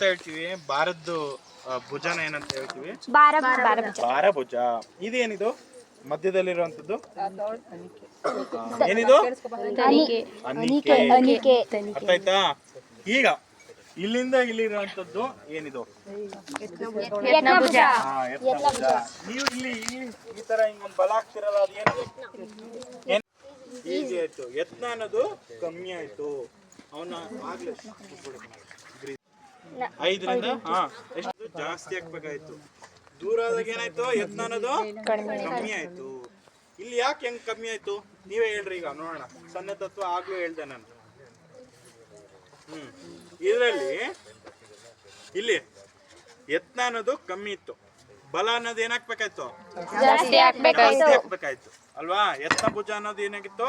ಇದನ್ನೇನಂತ ಹೇಳ್ತೀವಿ ಭಾರದ್ದು ಭುಜನ ಏನಂತ ಹೇಳ್ತೀವಿ? ಬಾರ ಬಾರ ಭಾರ ಭುಜ ಇದೇನಿದು? ಮಧ್ಯದಲ್ಲಿರುವಂತದ್ದು ಆ, ಏನಿದು? ಅನಿಕೆ ಅನಿಕೆ ಅರ್ಥ ಆಯ್ತಾ ಈಗ ಇಲ್ಲಿಂದ ಇಲ್ಲಿರುವಂತದ್ದು ಏನಿದು? ಯತ್ನ ಭುಜ ಹಾ, ಯತ್ನ ಭುಜ. ನೀವು ಇಲ್ಲಿ ಇಲ್ಲಿ ಈ ತರ ಹಿಂಗೊಂದು ಬಲ ಹಾಕ್ತಿರಲ್ಲ ಅದು ಏನು ಏನ್? ಈಸಿ ಆಯ್ತು. ಯತ್ನ ಅನ್ನೋದು ಕಮ್ಮಿ ಆಯ್ತು. ಅವನ ಆಗ್ಲೇ ಐದರಿಂದ? ಹಾ. ಎಷ್ಟು? ಜಾಸ್ತಿ ಹಾಕ್ಬೇಕಾಯ್ತು. ದೂರ ಆದಾಗ ಏನಾಯ್ತು? ಯತ್ನ ಅನ್ನೋದು ಕಮ್ಮಿ ಆಯ್ತು. ಇಲ್ಲಿ ಯಾಕೆ ಹೆಂಗ್ ಕಮ್ಮಿ ಆಯ್ತು? ನೀವೇ ಹೇಳ್ರಿ ಈಗ ನೋಡೋಣ. ಸಣ್ಣ ತತ್ವ ಆಗ್ಲೂ ಹೇಳ್ದೆ ನಾನು. ಹ್ಮ್. ಇದರಲ್ಲಿ ಇಲ್ಲಿ ಯತ್ನ ಅನ್ನೋದು ಕಮ್ಮಿ ಇತ್ತು. ಬಲ ಅನ್ನೋದು ಏನಾಗ್ಬೇಕಾಯ್ತು ಜಾಸ್ತಿ ಹಾಕ್ಬೇಕಾಯ್ತು. ಅಲ್ವಾ? ಯತ್ನ ಭುಜ ಅನ್ನೋದು ಏನಾಗಿತ್ತು?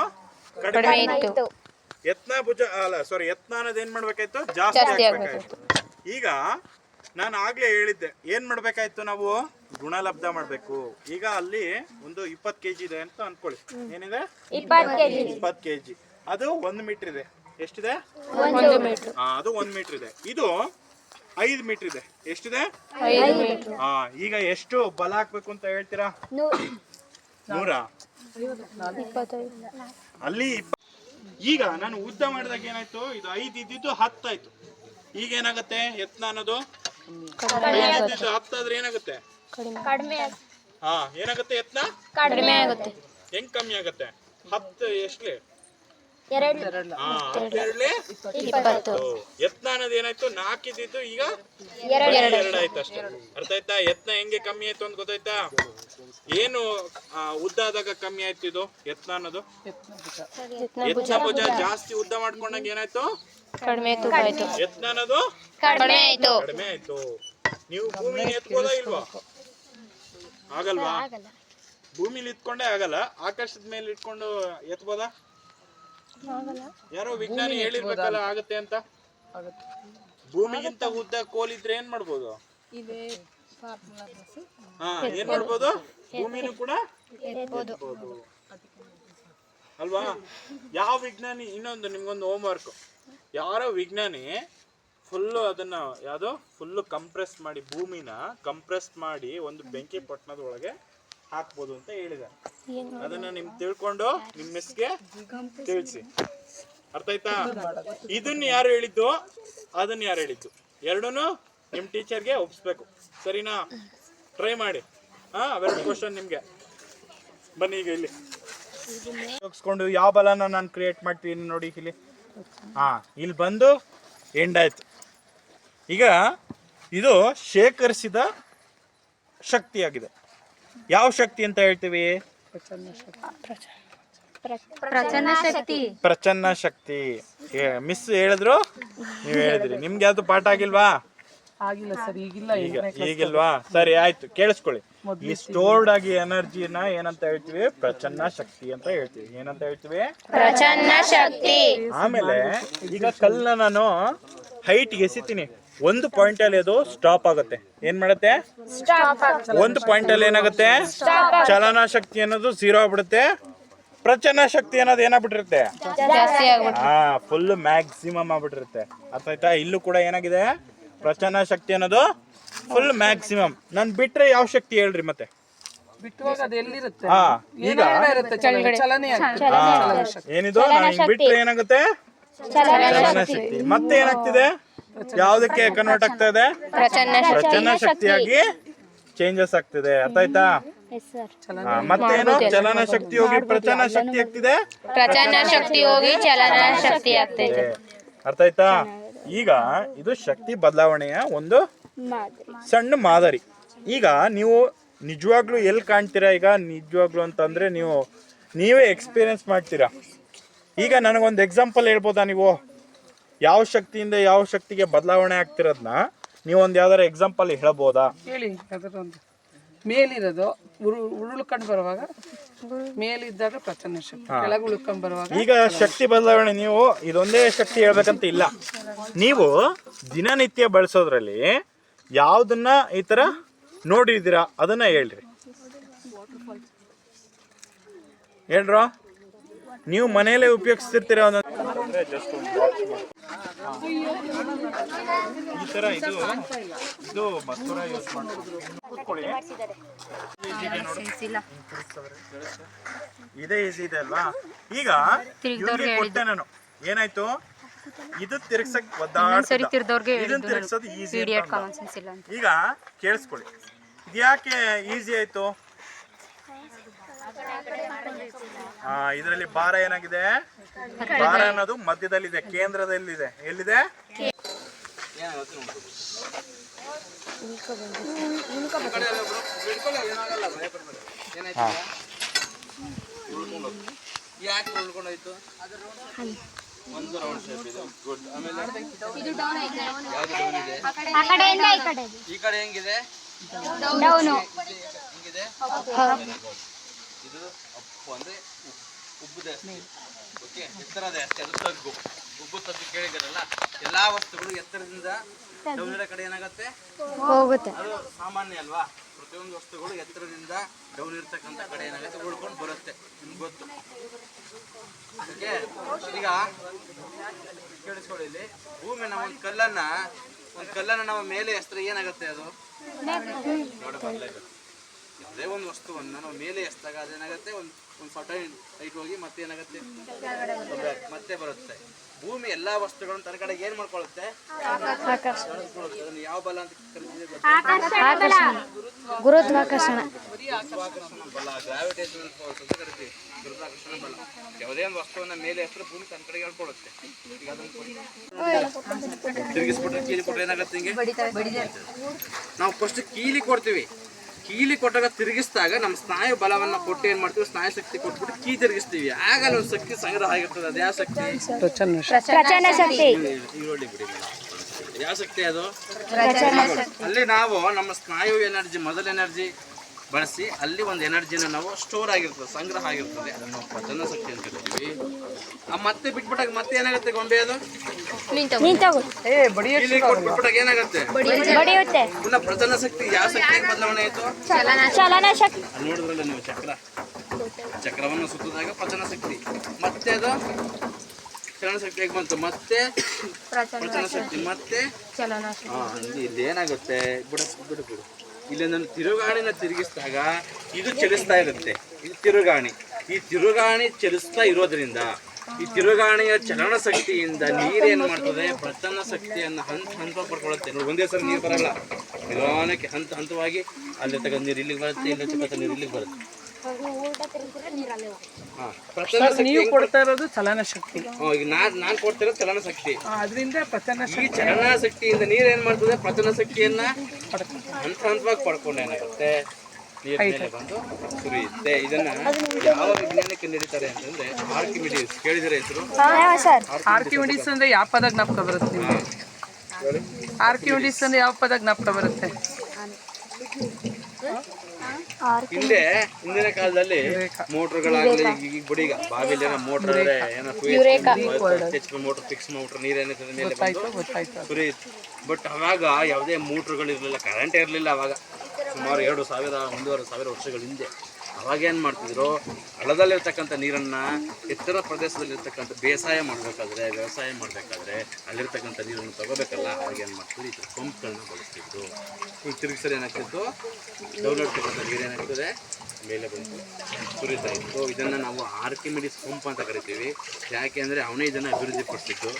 ಕಡಿಮೆ ಇತ್ತು. ಯತ್ನ ಭುಜ ಅಲ್ಲ ಸಾರಿ ಯತ್ನ ಅನ್ನೋದು ಏನ್ ಮಾಡ್ಬೇಕಾಯ್ತು? ಜಾಸ್ತಿ ಹಾಕ್ಬೇಕಾಯ್ತು. ಈಗ ನಾನು ಆಗ್ಲೇ ಹೇಳಿದ್ದೆ ಏನ್ ಮಾಡ್ಬೇಕಾಯ್ತು ನಾವು? ಗುಣಲಬ್ಧ ಮಾಡ್ಬೇಕು. ಈಗ ಅಲ್ಲಿ ಒಂದು ಇಪ್ಪತ್ ಕೆಜಿ ಇದೆ ಅಂತ ಅನ್ಕೊಳ್ಳಿ. ಏನಿದೆ? ಇಪ್ಪತ್ತು ಇಪ್ಪತ್ ಕೆಜಿ. ಅದು ಒಂದ್ ಮೀಟರ್ ಇದೆ. ಎಷ್ಟಿದೆ? ಅದು ಒಂದ್ ಮೀಟರ್ ಇದೆ. ಇದು ಐದು ಮೀಟರ್ ಇದೆ. ಎಷ್ಟಿದೆ? ಹಾ ಈಗ ಎಷ್ಟು ಬಲ ಹಾಕ್ಬೇಕು ಅಂತ ಹೇಳ್ತೀರಾ? ನೂರ? ಅಲ್ಲಿ ಈಗ ನಾನು ಉದ್ದ ಮಾಡಿದಾಗ ಏನಾಯ್ತು? ಇದು ಐದು ಇದ್ದಿದ್ದು ಹತ್ತಾಯ್ತು ಈಗ ಏನಾಗುತ್ತೆ ಯತ್ನ ಅನ್ನೋದು? ಹತ್ತಾದ್ರೆ ಏನಾಗುತ್ತೆ? ಕಡಿಮೆ. ಹಾ ಏನಾಗುತ್ತೆ ಯತ್ನ? ಕಡಿಮೆ ಆಗುತ್ತೆ. ಹೆಂಗ್ ಕಮ್ಮಿ ಆಗುತ್ತೆ? ಹತ್ತು ಎಷ್ಟ್ಲಿ? ಯತ್ನ ಅನ್ನೋದು ಏನಾಯ್ತು? ನಾಲ್ಕಿದ್ದು ಈಗ ಎರಡು. ಎರಡು ಆಯ್ತು ಅಷ್ಟೇ. ಅರ್ಥ ಆಯ್ತಾ? ಯತ್ನ ಹೆಂಗೆ ಕಮ್ಮಿ ಆಯ್ತು ಅಂತ ಗೊತ್ತಾಯ್ತಾ? ಏನು ಉದ್ದ ಆದಾಗ ಕಮ್ಮಿ ಆಯ್ತು ಇದು ಯತ್ನ ಅನ್ನೋದು? ಯತ್ನ ಭುಜ ಜಾಸ್ತಿ ಉದ್ದ ಮಾಡ್ಕೊಂಡಾಗ ಏನಾಯ್ತು? ಕಡಿಮೆ ತೂಕ ಆಯ್ತು. ಯತ್ನ ಅನ್ನೋದು ಕಡಿಮೆ ಆಯ್ತು. ಕಡಿಮೆ ಆಯ್ತು. ನೀವು ಭೂಮಿನ ಎತ್ಕೋದಾ ಇಲ್ವಾ? ಆಗಲ್ವಾ? ಭೂಮಿಲಿ ಇತ್ಕೊಂಡೇ ಆಗಲ್ಲ. ಆಕಾಶದ ಮೇಲೆ ಇಟ್ಕೊಂಡು ಎತ್ಬೋದಾ? ಯಾರೋ ವಿಜ್ಞಾನಿ ಹೇಳಿರ್ಬೇಕಲ್ಲ ಆಗತ್ತೆ ಅಂತ? ಭೂಮಿಗಿಂತ ಉದ್ದ ಕೋಲಿದ್ರೆ ಏನ್ ಮಾಡ್ಬೋದು? ಹಾ ಏನ್ ಮಾಡ್ಬೋದು? ಭೂಮಿನೂ ಕೂಡ. ಅಲ್ವಾ? ಯಾವ ವಿಜ್ಞಾನಿ? ಇನ್ನೊಂದು ನಿಮ್ಗೊಂದು ಹೋಮ್ ವರ್ಕ್ ಯಾರೋ ವಿಜ್ಞಾನಿ ಫುಲ್ಲು ಅದನ್ನ ಯಾವುದೋ ಫುಲ್ಲು ಕಂಪ್ರೆಸ್ ಮಾಡಿ ಭೂಮಿನ ಕಂಪ್ರೆಸ್ ಮಾಡಿ ಒಂದು ಬೆಂಕಿ ಪಟ್ಟಣದ ಒಳಗೆ ಹಾಕ್ಬೋದು ಅಂತ ಹೇಳಿದ್ದಾರೆ ಅದನ್ನ ನಿಮ್ ತಿಳ್ಕೊಂಡು ನಿಮ್ ಮಿಸ್ಗೆ ತಿಳಿಸಿ. ಅರ್ಥ ಆಯ್ತಾ? ಇದನ್ನ ಯಾರು ಹೇಳಿದ್ದು? ಅದನ್ನ ಯಾರು ಹೇಳಿದ್ದು? ಎರಡೂನು ನಿಮ್ ಟೀಚರ್ಗೆ ಒಪ್ಸ್ಬೇಕು. ಸರಿನಾ? ಟ್ರೈ ಮಾಡಿ. ಹಾ ಅವೆರಡು ಕ್ವಶನ್ ನಿಮ್ಗೆ. ಬನ್ನಿ ಈಗ ಇಲ್ಲಿ. ಉಪಯೋಗಿಸ್ಕೊಂಡು ಯಾವ ಬಲನ ನಾನು ಕ್ರಿಯೇಟ್ ಮಾಡ್ತೀನಿ ನೋಡಿ ಇಲ್ಲಿ. ಹಾ ಇಲ್ಲಿ ಬಂದು ಎಂಡ್ ಆಯ್ತು ಈಗ ಇದು ಶೇಖರಿಸಿದ ಶಕ್ತಿಯಾಗಿದೆ. ಯಾವ ಶಕ್ತಿ ಅಂತ ಹೇಳ್ತೀವಿ? ಪ್ರಚನ್ನ ಶಕ್ತಿ. ಪ್ರಚನ್ನ ಶಕ್ತಿ. ಮಿಸ್ ಹೇಳಿದ್ರು? ನೀವು ಹೇಳಿದ್ರಿ. ನಿಮ್ಗೆ ಯಾವ್ದು ಪಾಠ ಆಗಿಲ್ವಾ? ಆಗಿಲ್ಲ ಸರ್ ಈಗಿಲ್ಲ ಈಗ ಈಗಿಲ್ವಾ? ಸರಿ ಆಯ್ತು. ಕೇಳಿಸ್ಕೊಳ್ಳಿ. ಈ ಸ್ಟೋರ್ಡ್ ಆಗಿ ಎನರ್ಜಿನ ಏನಂತ ಹೇಳ್ತೀವಿ? ಪ್ರಚನ್ನ ಶಕ್ತಿ ಅಂತ ಹೇಳ್ತೀವಿ. ಏನಂತ ಹೇಳ್ತೀವಿ? ಪ್ರಚನ್ನ ಶಕ್ತಿ. ಆಮೇಲೆ ಈಗ ಕಲ್ಲನ್ನ ನಾನು ಹೈಟ್ ಎಸಿತೀನಿ. ಒಂದು ಪಾಯಿಂಟ್ ಅಲ್ಲಿ ಅದು ಸ್ಟಾಪ್ ಆಗುತ್ತೆ. ಏನ್ ಮಾಡುತ್ತೆ? ಒಂದು ಪಾಯಿಂಟ್ ಅಲ್ಲಿ ಏನಾಗುತ್ತೆ? ಚಲನ ಶಕ್ತಿ ಅನ್ನೋದು ಝೀರೋ ಆಗ್ಬಿಡುತ್ತೆ. ಪ್ರಚನ್ನ ಶಕ್ತಿ ಅನ್ನೋದು ಏನಾಗ್ಬಿಟ್ಟಿರುತ್ತೆ? ಹಾ ಫುಲ್ ಮ್ಯಾಕ್ಸಿಮಮ್ ಆಗ್ಬಿಟ್ಟಿರುತ್ತೆ. ಅರ್ಥ ಆಯ್ತಾ? ಇಲ್ಲೂ ಕೂಡ ಏನಾಗಿದೆ? ಪ್ರಚನ್ನ ಶಕ್ತಿ ಅನ್ನೋದು ಫುಲ್ ಮ್ಯಾಕ್ಸಿಮಮ್ ನಾನು ಬಿಟ್ರೆ ಯಾವ ಶಕ್ತಿ ಹೇಳ್ರಿ ಮತ್ತೆ? ಬಿಟ್ಟುವಾಗ ಅದು ಎಲ್ಲಿರುತ್ತೆ? ಹಾ ಈಗ? ಏನೋ ಇರುತ್ತೆ? ಚಲನೆ ಚಲನೆ. ಆಗ್ತದೆ. ಹಾ, ಏನಿದು? ನಾನು ಹಿಂಗ್ ಬಿಟ್ರೆ ಏನಾಗುತ್ತೆ? ಚಲನ ಶಕ್ತಿ. ಮತ್ತೆ ಏನಾಗ್ತಿದೆ? ಯಾವ್ದಕ್ಕೆ ಕನ್ವರ್ಟ್ ಆಗ್ತಾ ಇದೆ? ಪ್ರಚನ್ನ ಪ್ರಚನ್ನ ಶಕ್ತಿಯಾಗಿ ಚೇಂಜಸ್ ಆಗ್ತಿದೆ. ಅರ್ಥ ಆಯ್ತಾ? ಹಾ, ಮತ್ತೇನು? ಚಲನ ಶಕ್ತಿ ಹೋಗಿ ಪ್ರಚನ್ನ ಶಕ್ತಿ ಆಗ್ತಿದೆ? ಪ್ರಚನ್ನ ಶಕ್ತಿ ಹೋಗಿ ಚಲನ ಶಕ್ತಿ ಆಗ್ತಿದೆ ಅರ್ಥ ಆಯ್ತಾ? ಈಗ ಇದು ಶಕ್ತಿ ಬದಲಾವಣೆಯ ಒಂದು ಸಣ್ಣ ಮಾದರಿ. ಈಗ ನೀವು ನಿಜವಾಗ್ಲೂ ಎಲ್ಲಿ ಕಾಣ್ತೀರಾ? ಈಗ ನಿಜವಾಗ್ಲೂ ಅಂತಂದ್ರೆ ನೀವು ನೀವೇ ಎಕ್ಸ್ಪೀರಿಯನ್ಸ್ ಮಾಡ್ತೀರಾ? ಈಗ ನನಗೊಂದು ಎಕ್ಸಾಂಪಲ್ ಹೇಳ್ಬೋದಾ ನೀವು? ಯಾವ ಶಕ್ತಿಯಿಂದ ಯಾವ ಶಕ್ತಿಗೆ ಬದಲಾವಣೆ ಆಗ್ತಿರೋದನ್ನ ನೀವೊಂದು ಒಂದು ಯಾವ್ದಾರ ಎಕ್ಸಾಂಪಲ್ ಹೇಳ್ಬೋದಾ? ಹೇಳಿ ಅದರೊಂದು ಮೇಲಿರೋದು ಉರು ಉರುಳ್ಕೊಂಡು ಬರುವಾಗ ಮೇಲಿದ್ದಾಗ ಪ್ರಚನ್ನ ಶಕ್ತಿ. ಕೆಳಗೆ ಉಳ್ಕೊಂಡು ಬರುವಾಗ ಈಗ ಶಕ್ತಿ ಬದಲಾವಣೆ ನೀವು ಇದೊಂದೇ ಶಕ್ತಿ ಹೇಳ್ಬೇಕಂತ ಇಲ್ಲ. ನೀವು ದಿನನಿತ್ಯ ಬಳಸೋದ್ರಲ್ಲಿ ಯಾವ್ದನ್ನ ಈ ತರ ನೋಡಿದ್ದೀರಾ? ಅದನ್ನ ಹೇಳ್ರಿ. ಹೇಳ್ರ? ನೀವು ಮನೆಯಲ್ಲೇ ಉಪಯೋಗಿಸ್ತಿರ್ತೀರ ಒಂದೊಂದು ಈ ತರ ಇದು ಇದು ಮಸೂರ ಯೂಸ್ ಮಾಡ್ತೀವಿ ಇದೇ ಈಸಿ ಇದೆ ಅಲ್ವಾ? ಈಗ ಕೊಟ್ಟೆ ನಾನು. ಏನಾಯ್ತು? ಇದು ತಿರ್ಗ್ಸಕ್ ಇದನ್ನ ತಿರ್ಗ್ಸೋದು ಈಸಿ ಈಗ ಕೇಳಿಸ್ಕೊಳ್ಳಿ. ಇದ್ಯಾಕೆ ಈಸಿ ಆಯ್ತು? ಆ ಇದರಲ್ಲಿ ಭಾರ ಏನಾಗಿದೆ? ಭಾರ ಅನ್ನೋದು ಮಧ್ಯದಲ್ಲಿದೆ ಕೇಂದ್ರದಲ್ಲಿದೆ. ಎಲ್ಲಿದೆ? ಯಾಕೆ ಒಂದು ರೌಂಡ್ ಇದೆ ಗುಡ್ ಆಮೇಲೆ ಇದು ಡೌನ್ ಈ ಕಡೆ ಹೆಂಗಿದೆ ಇದು ಅಪ್ಪು ಅಂದ್ರೆ ಉಬ್ಬದೆ ಉಬ್ಬುದೆ ಓಕೆ ಎತ್ತರದ ಅಷ್ಟೇ ಅದು ತಗ್ಗು ಉಬ್ಬು ಕೇಳಿದಿರಲ್ಲ ಎಲ್ಲಾ ವಸ್ತುಗಳು ಎತ್ತರದಿಂದ ಡೌನ್ ಇರೋ ಕಡೆ ಏನಾಗುತ್ತೆ? ಹೋಗುತ್ತೆ. ಅದು ಸಾಮಾನ್ಯ ಅಲ್ವಾ? ಪ್ರತಿಯೊಂದು ವಸ್ತುಗಳು ಎತ್ತರದಿಂದ ಡೌನ್ ಇರ್ತಕ್ಕಂಥ ಕಡೆ ಏನಾಗುತ್ತೆ ಉಳ್ಕೊಂಡು ಬರುತ್ತೆ ನಿಮ್ಗೆ ಗೊತ್ತು. ಈಗ ಕೇಳಿಸ್ಕೊಳ್ಳಿ ಇಲ್ಲಿ. ಭೂಮಿ ನಾವು ಒಂದು ಕಲ್ಲನ್ನ ಒಂದು ಕಲ್ಲನ್ನ ನಾವು ಮೇಲೆ ಎಸ್ತ್ರ ಏನಾಗುತ್ತೆ ಅದು? ನೋಡ ಬರಲೇಬೇಕು ಯಾವುದೇ ಒಂದು ವಸ್ತುವನ್ನ ನಾವು ಮೇಲೆ ಎಸ್ದಾಗ ಅದೇನಾಗುತ್ತೆ ಒಂದು ಒಂದು ಫೋಟೋ ಹೈಟ್ ಹೋಗಿ ಮತ್ತೆ ಏನಾಗುತ್ತೆ? ಮತ್ತೆ ಬರುತ್ತೆ. ಭೂಮಿ ಎಲ್ಲಾ ವಸ್ತುಗಳನ್ನು ತನ್ನ ಕಡೆಗೆ ಏನ್ ಮಾಡ್ಕೊಳ್ಳುತ್ತೆ? ಯಾವ ಬಲ ಅಂತ ಕರಿತೀವಿ ಗುರುತ್ವಾಕರ್ಷಣ. ಬಲ. ಗ್ರಾವಿಟೇಷನಲ್ ಫೋರ್ಸ್ ಅಂತ ಕರಿತೀವಿ. ಗುರುತ್ವಾಕರ್ಷಣ ಬಲ. ಯಾವುದೇ ಒಂದು ವಸ್ತುವನ್ನ ಮೇಲೆ ಎಸ್ರು ಭೂಮಿ ತನ್ನ ಕಡೆಗೆ ಹೇಳ್ಕೊಳ್ಳುತ್ತೆ. ಈಗ ಅದನ್ನ ತಿರುಗಿಸ್ಬಿಟ್ರೆ ಕೀಲಿ ಕೊಟ್ಟರೆ ಏನಾಗುತ್ತೆ ಹಿಂಗೆ ನಾವು ಫಸ್ಟ್ ಕೀಲಿ ಕೊಡ್ತೀವಿ. ಕೀಲಿ ಕೊಟ್ಟಾಗ ತಿರುಗಿಸಿದಾಗ ನಮ್ಮ ಸ್ನಾಯು ಬಲವನ್ನ ಕೊಟ್ಟು ಏನ್ ಮಾಡ್ತೀವಿ? ಸ್ನಾಯು ಶಕ್ತಿ ಕೊಟ್ಬಿಟ್ಟು ಕೀ ತಿರುಗಿಸ್ತೀವಿ. ಆಗ ನಮ್ಮ ಶಕ್ತಿ ಸಂಗ್ರಹ ಆಗಿರ್ತದೆ. ಅದು ಯಾವ ಶಕ್ತಿ? ಈರುಳ್ಳಿ ಬಿಡಿ. ಯಾವ ಶಕ್ತಿ ಅದು? ಅಲ್ಲಿ ನಾವು ನಮ್ಮ ಸ್ನಾಯು ಎನರ್ಜಿ ಮೊದಲ ಎನರ್ಜಿ ಬಳಸಿ ಅಲ್ಲಿ ಒಂದು ಎನರ್ಜಿನ ನಾವು ಸ್ಟೋರ್ ಆಗಿರ್ತದೆ ಸಂಗ್ರಹ ಆಗಿರ್ತದೆ. ಅದನ್ನು ನಾವು ಪ್ರಚನ್ನ ಶಕ್ತಿ ಅಂತ ಹೇಳ್ತೀವಿ ಆ ಮತ್ತೆ ಬಿಟ್ಬಿಟ್ಟಾಗ ಮತ್ತೆ ಏನಾಗುತ್ತೆ ಗೊಂಬೆ ಅದು? ನಿಂತೋಗುತ್ತೆ ಇಲ್ಲಿ ಕೊಟ್ಬಿಟ್ಟಾಗ ಏನಾಗುತ್ತೆ? ಬಡಿಯುತ್ತೆ ಪುನಃ ಪ್ರಚನ್ನ ಶಕ್ತಿ ಯಾವ ಶಕ್ತಿ ಬದಲಾವಣೆ ಆಯಿತು? ಚಲನ ಶಕ್ತಿ ನೋಡಿದ್ರಲ್ಲ ನೀವು ಚಕ್ರ. ಚಕ್ರವನ್ನು ಸುತ್ತಿದಾಗ ಪಚನ ಶಕ್ತಿ ಮತ್ತೆ ಅದು? ಚಲನ ಶಕ್ತಿಯಾಗಿ ಬಂತು. ಮತ್ತೆ? ಪ್ರಚನ ಶಕ್ತಿ ಮತ್ತೆ? ಹಾ, ಇಲ್ಲಿ ಇಲ್ಲಿ ಏನಾಗುತ್ತೆ ಬಿಡು ಬಿಡು ಬಿಡು. ಇಲ್ಲಿ ನಾನು ತಿರುಗಾಣಿನ ತಿರುಗಿಸಿದಾಗ ಇದು ಚಲಿಸ್ತಾ ಇರುತ್ತೆ. ಇದು ತಿರುಗಾಣಿ. ಈ ತಿರುಗಾಣಿ ಚಲಿಸ್ತಾ ಇರೋದ್ರಿಂದ ಈ ತಿರುಗಾಣಿಯ ಚಲನ ಶಕ್ತಿಯಿಂದ ನೀರೇನು ಮಾಡ್ತದೆ? ಪ್ರಚನ್ನ ಶಕ್ತಿಯನ್ನು ಹಂತ ಹಂತ ಪಡ್ಕೊಳ್ಳುತ್ತೆ. ನೋಡಿ ಒಂದೇ ಸಲ ನೀರು ಬರಲ್ಲ. ನಿಧಾನಕ್ಕೆ ಹಂತ ಹಂತವಾಗಿ ಅಲ್ಲಿ ತಗ ನೀರು ಇಲ್ಲಿಗೆ ಬರುತ್ತೆ ಇಲ್ಲಿರ್ತಕ್ಕಂಥ ನೀರು ಇಲ್ಲಿಗೆ ಬರುತ್ತೆ. ನೀವು ಕೊಡ್ತಾ ಇರೋದು ಚಲನ ಶಕ್ತಿ. ಈಗ ನಾನ್ ನಾನ್ ಕೊಡ್ತಿರೋ ಚಲನ ಶಕ್ತಿ. ಅದರಿಂದ ಪ್ರಚನ್ನ ಈ ಚಲನ ಶಕ್ತಿಯಿಂದ ನೀರು ಏನ್ ಮಾಡ್ತದೆ? ಪ್ರಚನ ಶಕ್ತಿಯನ್ನ ಹಂತ ಹಂತವಾಗಿ ಪಡ್ಕೊಂಡು ಏನಾಗುತ್ತೆ? ನೀರ್ ಮೇಲೆ ಬಂದು ಸುರಿಯುತ್ತೆ. ಇದನ್ನ ಯಾವ ವಿಜ್ಞಾನಕ್ಕೆ ನಡೀತಾರೆ ಅಂತಂದ್ರೆ ಆರ್ಕಿಮಿಡೀಸ್ ಕೇಳಿದ್ರೆ ಹೆಸರು? ಸರ್. ಆರ್ಕಿಮಿಡೀಸ್ ಅಂದ್ರೆ ಯಾವ ಪದ ಜ್ಞಾಪಕ ಬರುತ್ತೆ ನಿಮ್ಗೆ? ಆರ್ಕಿಮಿಡೀಸ್ ಅಂದ್ರೆ ಯಾವ ಪದ ಜ್ಞಾಪಕ ಬರುತ್ತೆ? ಹಿಂದೆ ಹಿಂದಿನ ಕಾಲದಲ್ಲಿ ಮೋಟರ್ಗಳಾಗಲಿ ಈಗ ಈಗ ಬಿಡಿ ಈಗ ಬಾವಿಲಿ ಏನೋ ಮೋಟರ್ ಏನೋ ಮೋಟ್ರ್ ಫಿಕ್ಸ್ ಮೋಟರ್ ನೀರೇನಿರ್ತದೆ ಮೇಲೆ ಸುರಿಯುತ್ತೆ ಬಟ್ ಅವಾಗ ಯಾವುದೇ ಮೋಟ್ರ್ಗಳು ಇರಲಿಲ್ಲ ಕರೆಂಟ್ ಇರಲಿಲ್ಲ ಅವಾಗ. ಸುಮಾರು ಎರಡು ಸಾವಿರ ಒಂದೂವರೆ ಸಾವಿರ ವರ್ಷಗಳ ಹಿಂದೆ ಅವಾಗ ಏನು ಮಾಡ್ತಿದ್ರು? ಹಳದಲ್ಲಿರ್ತಕ್ಕಂಥ ನೀರನ್ನು ಎತ್ತರ ಪ್ರದೇಶದಲ್ಲಿರ್ತಕ್ಕಂಥ ಬೇಸಾಯ ಮಾಡಬೇಕಾದ್ರೆ ವ್ಯವಸಾಯ ಮಾಡಬೇಕಾದ್ರೆ ಅಲ್ಲಿರ್ತಕ್ಕಂಥ ನೀರನ್ನು ತಗೋಬೇಕಲ್ಲ ಅವಾಗ ಏನು ಮಾಡ್ತಿದ್ರು? ಈ ಪಂಪ್ಗಳನ್ನ ಬಳಸ್ತಿದ್ರು. ಈಗ ತಿರುಗಿಸಲು ಏನಾಗ್ತಿತ್ತು? ಡೌನ್ಲೋಡ್ತಕ್ಕಂಥ ನೀರು ಏನಾಗ್ತದೆ? ಮೇಲೆ ಬಂದು ಸುರಿತಾ ಇತ್ತು. ಇದನ್ನು ನಾವು ಆರ್ಕಿಮಿಡಿಸ್ ಪಂಪ್ ಅಂತ ಕರಿತೀವಿ. ಯಾಕೆ ಅಂದರೆ ಅವನೇ ಇದನ್ನು ಅಭಿವೃದ್ಧಿಪಡಿಸಿದ್ದು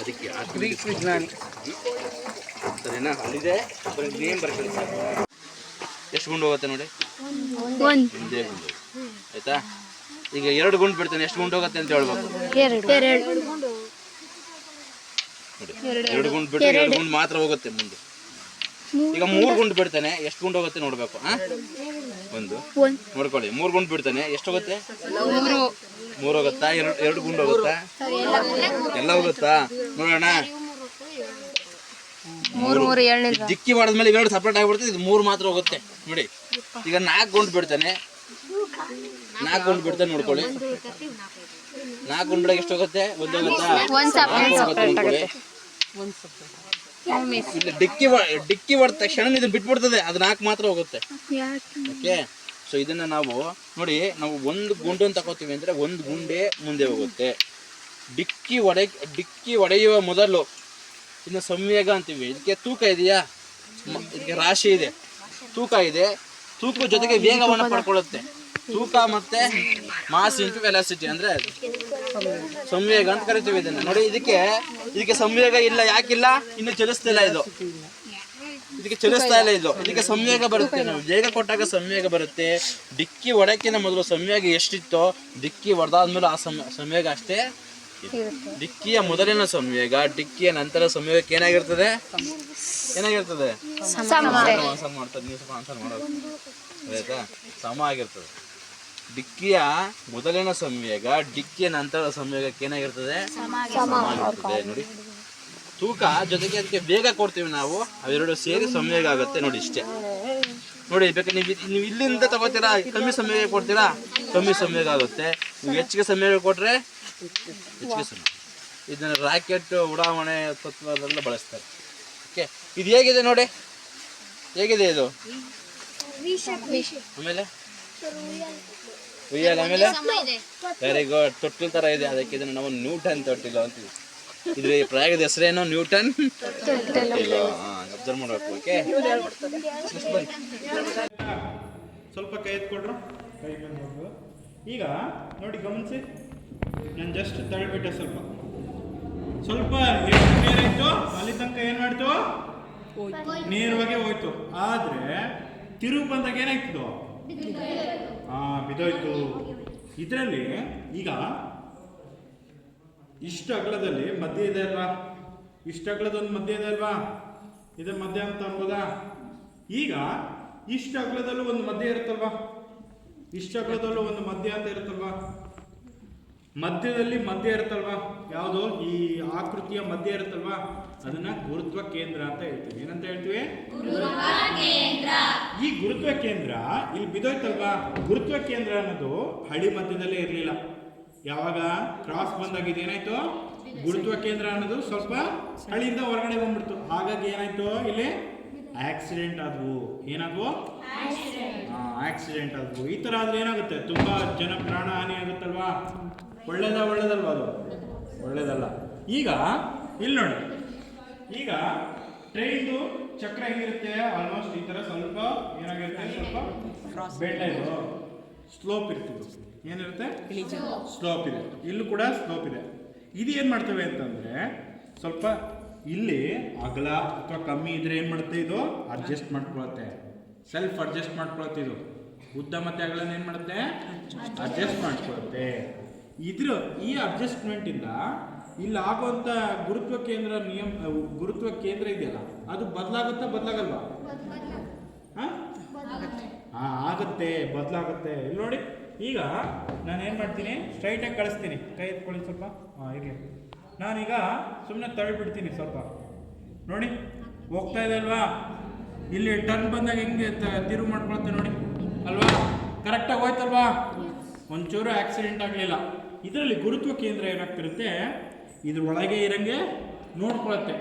ಅದಕ್ಕೆ ಆರ್ಕಿಮಿಡಿಸ್ ವಿಜ್ಞಾನಿ ಸರಿನಾ? ಅಲ್ಲಿದೆ. ನೇಮ್ ಬರ್ಕೊಳ್ಳಿ ಎಷ್ಟು ಗುಂಡು ಹೋಗುತ್ತೆ ನೋಡಿ? ಒಂದು. ಗುಂಡು. ಆಯ್ತಾ? ಈಗ ಎರಡು ಗುಂಡು ಬಿಡ್ತೇನೆ. ಎಷ್ಟು ಗುಂಡು ಹೋಗುತ್ತೆ ಅಂತ ಹೇಳ್ಬೇಕು. ಎರಡು. ಎರಡು. ನೋಡಿ. ಎರಡು. ಗುಂಡು ಬಿಟ್ಟು ಎರಡು ಗುಂಡು ಮಾತ್ರ ಹೋಗುತ್ತೆ ಮುಂದೆ. ಈಗ ಮೂರು ಗುಂಡು. ಬಿಡ್ತಾನೆ. ಎಷ್ಟು ಗುಂಡು ಹೋಗುತ್ತೆ ನೋಡ್ಬೇಕು ಒಂದು. ನೋಡ್ಕೊಳ್ಳಿ. ಮೂರು ಗುಂಡು ಬಿಡ್ತಾನೆ. ಎಷ್ಟು ಹೋಗುತ್ತೆ? ಮೂರು. ಹೋಗುತ್ತಾ? ಎರಡು ಎರಡು ಗುಂಡು ಹೋಗುತ್ತಾ? ಎಲ್ಲ ಹೋಗುತ್ತಾ? ನೋಡೋಣ. ಮೂರು ಮೂರು. ಏಳ್ನೇ ದಿಕ್ಕಿ ಮಾಡಿದ್ಮೇಲೆ ಇವೆರಡು ಸಪ್ರೇಟ್ ಆಗಿಬಿಡ್ತದೆ ಇದು ಮೂರು ಮಾತ್ರ ಹೋಗುತ್ತೆ. ನೋಡಿ ಈಗ ನಾಲ್ಕು ಗುಂಡು ಬಿಡ್ತಾನೆ. ನಾಲ್ಕು ಗುಂಡು ಬಿಡ್ತಾನೆ ನೋಡ್ಕೊಳ್ಳಿ. ನಾಲ್ಕು ಗುಂಡು ಬಿಡಕ್ಕೆ ಎಷ್ಟು ಹೋಗುತ್ತೆ? ಒಂದು ಹೋಗುತ್ತಾ? ಇಲ್ಲಿ ಡಿಕ್ಕಿ ಡಿಕ್ಕಿ ಹೊಡೆದ ತಕ್ಷಣ ಇದು ಬಿಟ್ಬಿಡ್ತದೆ. ಅದು ನಾಲ್ಕು ಮಾತ್ರ ಹೋಗುತ್ತೆ. ಓಕೆ? ಸೊ ಇದನ್ನ ನಾವು ನೋಡಿ ನಾವು ಒಂದು ಗುಂಡು ಅಂತ ತಗೋತೀವಿ ಅಂದ್ರೆ ಒಂದು ಗುಂಡೆ ಮುಂದೆ ಹೋಗುತ್ತೆ. ಡಿಕ್ಕಿ ಒಡೆ ಡಿಕ್ಕಿ ಒಡೆಯುವ ಮೊದಲು ಇನ್ನು ಸಂವೇಗ ಅಂತೀವಿ. ಇದಕ್ಕೆ ತೂಕ ಇದೆಯಾ? ಇದಕ್ಕೆ ರಾಶಿ ಇದೆ. ತೂಕ ಇದೆ. ತೂಕ ಜೊತೆಗೆ ವೇಗವನ್ನು ಪಡ್ಕೊಳ್ಳುತ್ತೆ. ತೂಕ ಮತ್ತೆ ಮಾಸ್ ಇಂಟು ವೆಲಾಸಿಟಿ ಅಂದ್ರೆ ಸಂವೇಗ ಅಂತ ಕರಿತೀವಿ ಇದನ್ನ. ನೋಡಿ ಇದಕ್ಕೆ ಇದಕ್ಕೆ ಸಂವೇಗ ಇಲ್ಲ ಯಾಕಿಲ್ಲ? ಇನ್ನು ಚಲಿಸ್ತಿಲ್ಲ ಇದು. ಇದಕ್ಕೆ ಚಲಿಸ್ತಾ ಇಲ್ಲ ಇದು. ಇದಕ್ಕೆ ಸಂವೇಗ ಬರುತ್ತೆ. ನಾವು ವೇಗ ಕೊಟ್ಟಾಗ ಸಂವೇಗ ಬರುತ್ತೆ. ಡಿಕ್ಕಿ ಒಡಕಿನ ಮೊದಲು ಸಂವೇಗ ಎಷ್ಟಿತ್ತೋ ಡಿಕ್ಕಿ ಹೊಡೆದಾದ್ಮೇಲೆ ಆ ಸಂವೇಗ ಅಷ್ಟೇ. ಡಿಕ್ಕಿಯ ಮೊದಲಿನ ಸಂವೇಗ ಡಿಕ್ಕಿಯ ನಂತರ ಸಂವೇಗಕ್ಕೆ ಏನಾಗಿರ್ತದೆ? ಏನಾಗಿರ್ತದೆ? ಆನ್ಸರ್ ಮಾಡ್ತದೆ ನೀವು ಸ್ವಲ್ಪ ಆನ್ಸರ್ ಮಾಡೋದು. ಆಯ್ತಾ? ಸಮ ಆಗಿರ್ತದೆ. ಡಿಕ್ಕಿಯ ಮೊದಲಿನ ಸಂವೇಗ ಡಿಕ್ಕಿಯ ನಂತರದ ಸಂವೇಗಕ್ಕೆ ಏನಾಗಿರ್ತದೆ? ಸಮ ಆಗಿರ್ತದೆ. ನೋಡಿ. ತೂಕ ಜೊತೆಗೆ ಅದಕ್ಕೆ ಬೇಗ ಕೊಡ್ತೀವಿ ನಾವು. ಅವೆರಡು ಸೇರಿ ಸಂವೇಗ ಆಗುತ್ತೆ ನೋಡಿ ಇಷ್ಟೇ. ನೋಡಿ ಬೇಕಾದ್ರೆ ನೀವು ನೀವು ಇಲ್ಲಿಂದ ತಗೋತೀರಾ? ಕಮ್ಮಿ ಸಂವೇಗ ಕೊಡ್ತೀರಾ? ಕಮ್ಮಿ ಸಂವೇಗ ಆಗುತ್ತೆ. ನೀವು ಹೆಚ್ಚಿಗೆ ಸಂವೇಗ ಕೊಟ್ರೆ ಸಮಯ ಇದನ್ನ ರಾಕೆಟ್ ಉಡಾವಣೆ ತತ್ವದೆಲ್ಲ ಬಳಸ್ತಾರೆ. ಓಕೆ ಇದು ಹೇಗಿದೆ ನೋಡಿ? ಹೇಗಿದೆ ಇದು? ಆಮೇಲೆ? ಉಯ್ಯಾಲ ಆಮೇಲೆ? ವೆರಿ ಗುಡ್ ತೊಟ್ಟಿಲ್ ತರ ಇದೆ. ಅದಕ್ಕೆ ಇದನ್ನ ನಾವು ನ್ಯೂಟನ್ ತೊಟ್ಟಿಲು ಅಂತೀವಿ. ಇದ್ರ ಪ್ರಯೋಗದ ಹೆಸರೇನು? ನ್ಯೂಟನ್? ಅಬ್ಸರ್ವ್ ಮಾಡ್ಬೇಕು. ಓಕೆ ಸ್ವಲ್ಪ ಕೈ ಎತ್ಕೊಡ್ರ? ಕೈ ಈಗ ನೋಡಿ ಗಮನಿಸಿ. ನಾನು ಜಸ್ಟ್ ತಳ್ಬಿಟ್ಟೆ ಸ್ವಲ್ಪ. ಸ್ವಲ್ಪ ನೀರಿತ್ತು ಅಲ್ಲಿ ತನಕ ಏನು ಮಾಡ್ತು? ನೇರವಾಗಿ ಹೋಯ್ತು. ಆದ್ರೆ ತಿರುವು ಬಂದಾಗ ಏನಾಯ್ತು ಹಾ ಬಿದ್ದೋಯ್ತು. ಇದರಲ್ಲಿ ಈಗ ಇಷ್ಟು ಅಗಲದಲ್ಲಿ ಮಧ್ಯ ಇದೆ ಅಲ್ವಾ? ಇಷ್ಟು ಅಗಲದೊಂದು ಮಧ್ಯ ಇದೆ ಅಲ್ವಾ? ಇದೆ ಮಧ್ಯ ಅಂತ ಅನ್ಬೋದಾ? ಈಗ ಇಷ್ಟು ಅಗಲದಲ್ಲೂ ಒಂದು ಮಧ್ಯ ಇರುತ್ತಲ್ವಾ? ಇಷ್ಟು ಅಗಲದಲ್ಲೂ ಒಂದು ಮಧ್ಯ ಅಂತ ಇರುತ್ತಲ್ವಾ? ಮಧ್ಯದಲ್ಲಿ ಮಧ್ಯ ಇರುತ್ತಲ್ವಾ? ಯಾವುದು? ಈ ಆಕೃತಿಯ ಮಧ್ಯ ಇರುತ್ತಲ್ವಾ? ಅದನ್ನ ಗುರುತ್ವ ಕೇಂದ್ರ ಅಂತ ಹೇಳ್ತೀವಿ. ಏನಂತ ಹೇಳ್ತೀವಿ? ಈ ಗುರುತ್ವ ಕೇಂದ್ರ ಇಲ್ಲಿ ಬಿದ್ದೋಯ್ತಲ್ವಾ? ಗುರುತ್ವ ಕೇಂದ್ರ ಅನ್ನೋದು ಹಳಿ ಮಧ್ಯದಲ್ಲೇ ಇರಲಿಲ್ಲ. ಯಾವಾಗ? ಕ್ರಾಸ್ ಬಂದಾಗ ಇದೇನಾಯ್ತು ಗುರುತ್ವ ಕೇಂದ್ರ ಅನ್ನೋದು ಸ್ವಲ್ಪ ಹಳಿಯಿಂದ ಹೊರಗಡೆ ಬಂದ್ಬಿಡ್ತು. ಹಾಗಾಗಿ ಏನಾಯ್ತು ಇಲ್ಲಿ? ಆಕ್ಸಿಡೆಂಟ್ ಆದ್ವು. ಏನಾದ್ವು? ಆಕ್ಸಿಡೆಂಟ್ ಆದ್ವು. ಈ ತರ ಆದ್ರೆ ಏನಾಗುತ್ತೆ? ತುಂಬಾ ಜನ ಪ್ರಾಣ ಹಾನಿ ಆಗುತ್ತಲ್ವಾ? ಒಳ್ಳೇದ, ಒಳ್ಳೇದಲ್ವಾ ಅದು? ಒಳ್ಳೇದಲ್ಲ. ಈಗ, ಇಲ್ಲಿ ನೋಡಿ. ಈಗ ಟ್ರೈನ್ದು ಚಕ್ರ ಹೆಂಗಿರುತ್ತೆ? ಆಲ್ಮೋಸ್ಟ್ ಈ ಥರ ಸ್ವಲ್ಪ ಏನಾಗಿರುತ್ತೆ? ಸ್ವಲ್ಪ ಬೆಟ್ಟ ಇದು ಸ್ಲೋಪ್ ಇರ್ತದೆ ಏನಿರುತ್ತೆ? ಸ್ಲೋಪ್ ಇದೆ. ಇಲ್ಲೂ ಕೂಡ ಸ್ಲೋಪ್ ಇದೆ. ಇದು ಏನು ಮಾಡ್ತೇವೆ ಅಂತಂದರೆ, ಸ್ವಲ್ಪ ಇಲ್ಲಿ ಅಗಲ ಅಥವಾ ಕಮ್ಮಿ ಇದ್ರೆ ಏನು ಮಾಡುತ್ತೆ ಇದು? ಅಡ್ಜಸ್ಟ್ ಮಾಡ್ಕೊಳತ್ತೆ. ಸೆಲ್ಫ್ ಅಡ್ಜಸ್ಟ್ ಮಾಡ್ಕೊಳತ್ತೆ ಇದು. ಉದ್ದ ಮತ್ತೆ ಅಗಲನ ಏನು ಮಾಡುತ್ತೆ? ಅಡ್ಜಸ್ಟ್ ಮಾಡ್ಕೊಳುತ್ತೆ. ಇದ್ರ ಈ ಅಡ್ಜಸ್ಟ್ಮೆಂಟ್ ಇಂದ ಇಲ್ಲಿ ಆಗುವಂತ ಗುರುತ್ವ ಕೇಂದ್ರ ನಿಯಮ ಗುರುತ್ವ ಕೇಂದ್ರ ಇದೆಯಲ್ಲ ಅದು ಬದಲಾಗುತ್ತಾ ಬದಲಾಗಲ್ವಾ? ಹಾ? ಆಗುತ್ತೆ ಬದಲಾಗುತ್ತೆ. ಇಲ್ಲಿ ನೋಡಿ ಈಗ ನಾನು ಏನು ಮಾಡ್ತೀನಿ? ಸ್ಟ್ರೈಟಾಗಿ ಕಳಿಸ್ತೀನಿ. ಕೈ ಎತ್ಕೊಳ್ಳಿ ಸ್ವಲ್ಪ. ಹಾಂ ಇರಲಿ. ನಾನೀಗ ಸುಮ್ಮನೆ ತಳ್ಳಿಬಿಡ್ತೀನಿ ಸ್ವಲ್ಪ. ನೋಡಿ ಹೋಗ್ತಾ ಇದೆ ಅಲ್ವಾ? ಇಲ್ಲಿ ಟರ್ನ್ ಬಂದಾಗ ಹೆಂಗೆ ತಿರು ತಿರುವು ಮಾಡ್ಕೊಳುತ್ತೆ ನೋಡಿ. ಅಲ್ವಾ? ಕರೆಕ್ಟಾಗಿ ಹೋಯ್ತಲ್ವಾ? ಒಂಚೂರು ಆಕ್ಸಿಡೆಂಟ್ ಆಗಲಿಲ್ಲ. ಇದರಲ್ಲಿ ಗುರುತ್ವ ಕೇಂದ್ರ ಏನಾಗ್ತಿರುತ್ತೆ? ಇದ್ರ ಒಳಗೆ ಇರಂಗೆ ನೋಡ್ಕೊಳತ್ತೆ.